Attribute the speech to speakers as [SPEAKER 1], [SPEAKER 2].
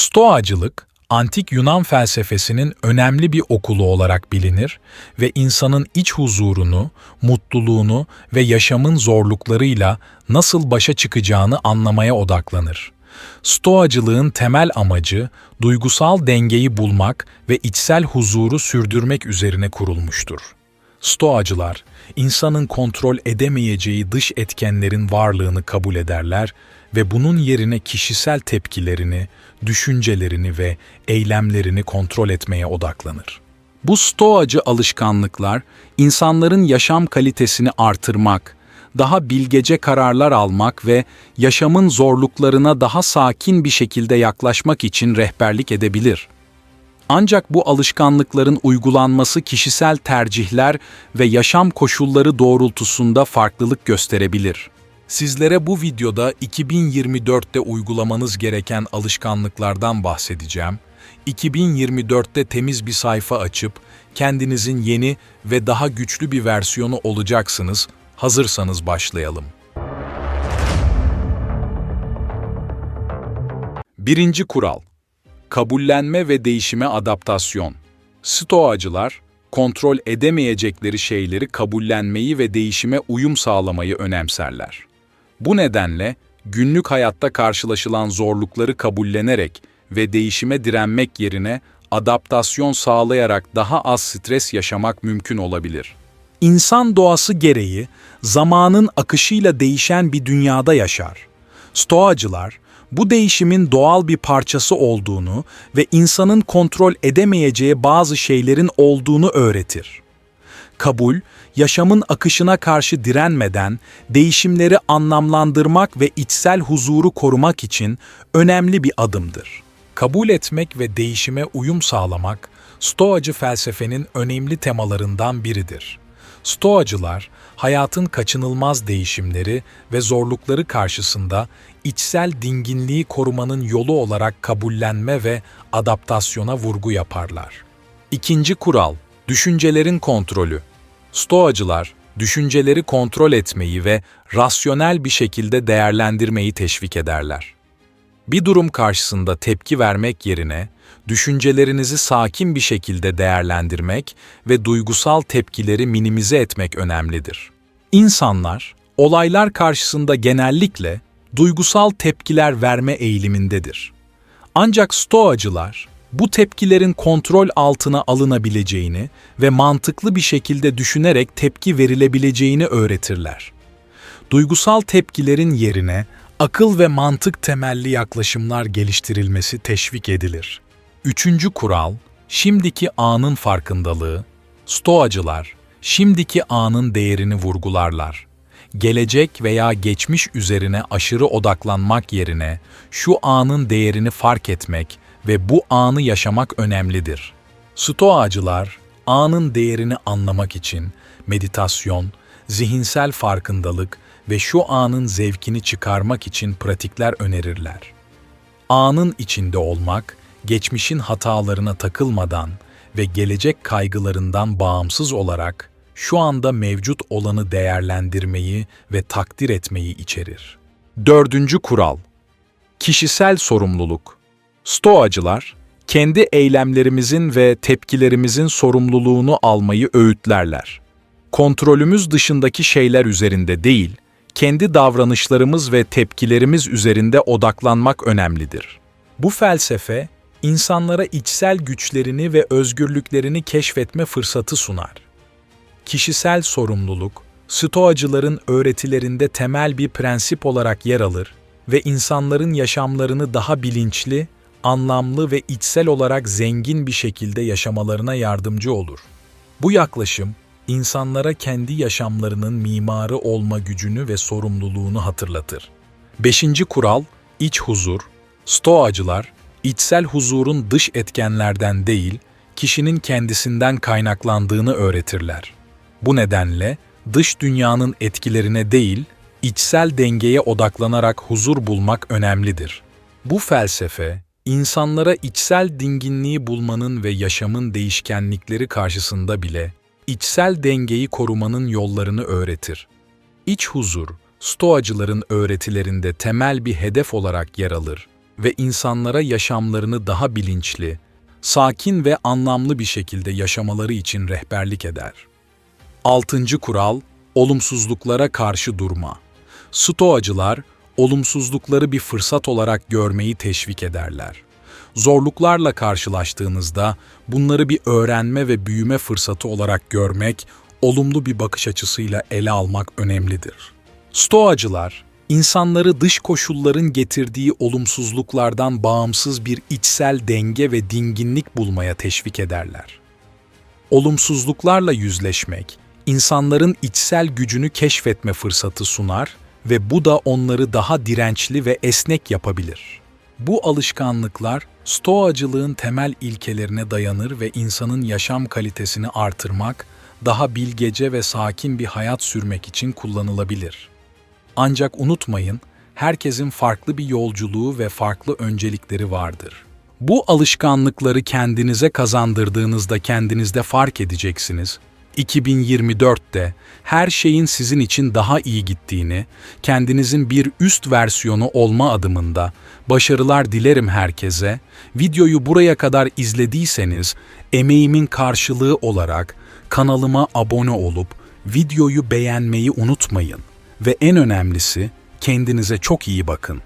[SPEAKER 1] Stoacılık, antik Yunan felsefesinin önemli bir okulu olarak bilinir ve insanın iç huzurunu, mutluluğunu ve yaşamın zorluklarıyla nasıl başa çıkacağını anlamaya odaklanır. Stoacılığın temel amacı duygusal dengeyi bulmak ve içsel huzuru sürdürmek üzerine kurulmuştur. Stoacılar, insanın kontrol edemeyeceği dış etkenlerin varlığını kabul ederler ve bunun yerine kişisel tepkilerini, düşüncelerini ve eylemlerini kontrol etmeye odaklanır. Bu stoacı alışkanlıklar, insanların yaşam kalitesini artırmak, daha bilgece kararlar almak ve yaşamın zorluklarına daha sakin bir şekilde yaklaşmak için rehberlik edebilir. Ancak bu alışkanlıkların uygulanması kişisel tercihler ve yaşam koşulları doğrultusunda farklılık gösterebilir. Sizlere bu videoda 2024'te uygulamanız gereken alışkanlıklardan bahsedeceğim. 2024'te temiz bir sayfa açıp kendinizin yeni ve daha güçlü bir versiyonu olacaksınız. Hazırsanız başlayalım. Birinci kural kabullenme ve değişime adaptasyon. Stoacılar, kontrol edemeyecekleri şeyleri kabullenmeyi ve değişime uyum sağlamayı önemserler. Bu nedenle günlük hayatta karşılaşılan zorlukları kabullenerek ve değişime direnmek yerine adaptasyon sağlayarak daha az stres yaşamak mümkün olabilir. İnsan doğası gereği zamanın akışıyla değişen bir dünyada yaşar. Stoacılar, bu değişimin doğal bir parçası olduğunu ve insanın kontrol edemeyeceği bazı şeylerin olduğunu öğretir. Kabul, yaşamın akışına karşı direnmeden değişimleri anlamlandırmak ve içsel huzuru korumak için önemli bir adımdır. Kabul etmek ve değişime uyum sağlamak, Stoacı felsefenin önemli temalarından biridir. Stoacılar, hayatın kaçınılmaz değişimleri ve zorlukları karşısında içsel dinginliği korumanın yolu olarak kabullenme ve adaptasyona vurgu yaparlar. İkinci kural, düşüncelerin kontrolü. Stoacılar, düşünceleri kontrol etmeyi ve rasyonel bir şekilde değerlendirmeyi teşvik ederler. Bir durum karşısında tepki vermek yerine, düşüncelerinizi sakin bir şekilde değerlendirmek ve duygusal tepkileri minimize etmek önemlidir. İnsanlar, olaylar karşısında genellikle duygusal tepkiler verme eğilimindedir. Ancak stoacılar, bu tepkilerin kontrol altına alınabileceğini ve mantıklı bir şekilde düşünerek tepki verilebileceğini öğretirler. Duygusal tepkilerin yerine akıl ve mantık temelli yaklaşımlar geliştirilmesi teşvik edilir. Üçüncü kural, şimdiki anın farkındalığı. Stoacılar, şimdiki anın değerini vurgularlar. Gelecek veya geçmiş üzerine aşırı odaklanmak yerine şu anın değerini fark etmek ve bu anı yaşamak önemlidir. Stoacılar, anın değerini anlamak için meditasyon, zihinsel farkındalık ve şu anın zevkini çıkarmak için pratikler önerirler. Anın içinde olmak, geçmişin hatalarına takılmadan ve gelecek kaygılarından bağımsız olarak şu anda mevcut olanı değerlendirmeyi ve takdir etmeyi içerir. Dördüncü kural Kişisel sorumluluk Stoacılar, kendi eylemlerimizin ve tepkilerimizin sorumluluğunu almayı öğütlerler. Kontrolümüz dışındaki şeyler üzerinde değil, kendi davranışlarımız ve tepkilerimiz üzerinde odaklanmak önemlidir. Bu felsefe, insanlara içsel güçlerini ve özgürlüklerini keşfetme fırsatı sunar. Kişisel sorumluluk, Stoacıların öğretilerinde temel bir prensip olarak yer alır ve insanların yaşamlarını daha bilinçli, anlamlı ve içsel olarak zengin bir şekilde yaşamalarına yardımcı olur. Bu yaklaşım, insanlara kendi yaşamlarının mimarı olma gücünü ve sorumluluğunu hatırlatır. Beşinci kural, iç huzur. Stoacılar, içsel huzurun dış etkenlerden değil, kişinin kendisinden kaynaklandığını öğretirler. Bu nedenle dış dünyanın etkilerine değil, içsel dengeye odaklanarak huzur bulmak önemlidir. Bu felsefe, insanlara içsel dinginliği bulmanın ve yaşamın değişkenlikleri karşısında bile içsel dengeyi korumanın yollarını öğretir. İç huzur, Stoacıların öğretilerinde temel bir hedef olarak yer alır ve insanlara yaşamlarını daha bilinçli, sakin ve anlamlı bir şekilde yaşamaları için rehberlik eder. Altıncı kural, olumsuzluklara karşı durma. Stoacılar, olumsuzlukları bir fırsat olarak görmeyi teşvik ederler. Zorluklarla karşılaştığınızda bunları bir öğrenme ve büyüme fırsatı olarak görmek, olumlu bir bakış açısıyla ele almak önemlidir. Stoacılar, insanları dış koşulların getirdiği olumsuzluklardan bağımsız bir içsel denge ve dinginlik bulmaya teşvik ederler. Olumsuzluklarla yüzleşmek, insanların içsel gücünü keşfetme fırsatı sunar ve bu da onları daha dirençli ve esnek yapabilir. Bu alışkanlıklar, Stoacılığın temel ilkelerine dayanır ve insanın yaşam kalitesini artırmak, daha bilgece ve sakin bir hayat sürmek için kullanılabilir. Ancak unutmayın, herkesin farklı bir yolculuğu ve farklı öncelikleri vardır. Bu alışkanlıkları kendinize kazandırdığınızda kendinizde fark edeceksiniz. 2024'te her şeyin sizin için daha iyi gittiğini, kendinizin bir üst versiyonu olma adımında başarılar dilerim herkese. Videoyu buraya kadar izlediyseniz emeğimin karşılığı olarak kanalıma abone olup videoyu beğenmeyi unutmayın ve en önemlisi kendinize çok iyi bakın.